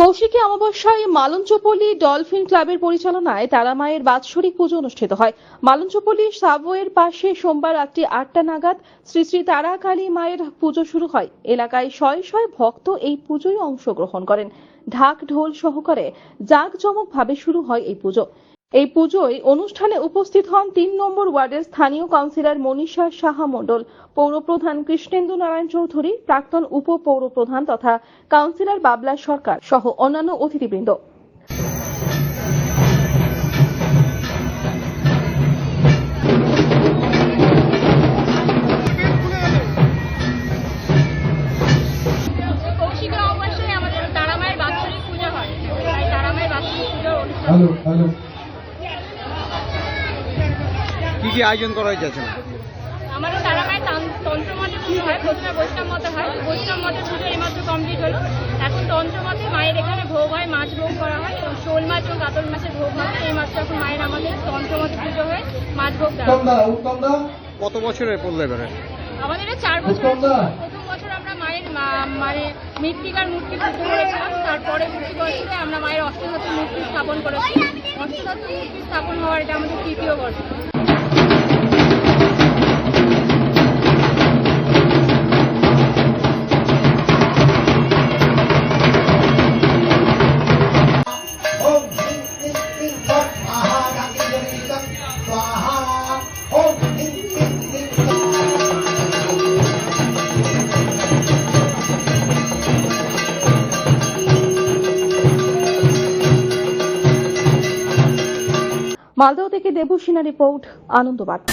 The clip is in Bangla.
কৌশিকী অমাবস্যায় মালঞ্চপল্লী ডলফিন ক্লাবের পরিচালনায় তারামায়ের বাৎসরিক পুজো অনুষ্ঠিত হয়। মালঞ্চপল্লী সাবওয়ের পাশে সোমবার রাত্রি আটটা নাগাদ শ্রী শ্রী তারা কালী মায়ের পুজো শুরু হয়। এলাকায় শয়ে শয়ে ভক্ত এই পুজোয় অংশগ্রহণ করেন। ঢাক ঢোল সহকারে জাঁকজমক ভাবে শুরু হয় এই পুজো। এই পুজোয় অনুষ্ঠানে উপস্থিত হন তিন নম্বর ওয়ার্ডের স্থানীয় কাউন্সিলর মনীষা সাহা মণ্ডল পৌরপ্রধান কৃষ্ণেন্দু নারায়ণ চৌধুরী প্রাক্তন উপ পৌরপ্রধান তথা কাউন্সিলর বাবলা সরকার সহ অন্যান্য অতিথিবৃন্দ। কৌশিক অবশ্যই আমাদের তারামায়ের বাৎসরিক পূজা হয় তাই তারামায়ের বাৎসরিক পুজোর অনুষ্ঠান হ্যালো হ্যালো কি কি আয়োজন করা হয়েছে? আমাদের তান- তন্ত্রমতে পুজো হয় প্রথমে বৈষ্ণব মতে হয়। বৈষ্ণব মতে পুজো এইমাত্র কমপ্লিট হলো। এখন তন্ত্রমতে মায়ের এখানে ভোগ হয় মাছ ভোগ করা হয় এবং শোল মাছ এবং কাতল মাছের ভোগ হয়। এইমাত্র এখন মায়ের আমাদের তন্ত্রমতে পুজো হয়ে মাছ ভোগ দেওয়া হয়। দা উত্তম দা। কত বছরের পড়ল এবারে? আমাদের এটা চার বছর উত্তম প্রথম বছর আমরা মায়ের মানে মৃত্তিকার মূর্তি পুজো করেছিলাম। তারপরে প্রতি বছরে আমরা মায়ের অষ্টধাতু মূর্তি স্থাপন করেছি। অষ্টধাতু মূর্তি স্থাপন হওয়ার এটা আমাদের তৃতীয় বছর মালদহ থেকে দেবুসিনা রিপোর্ট আনন্দবার্তা।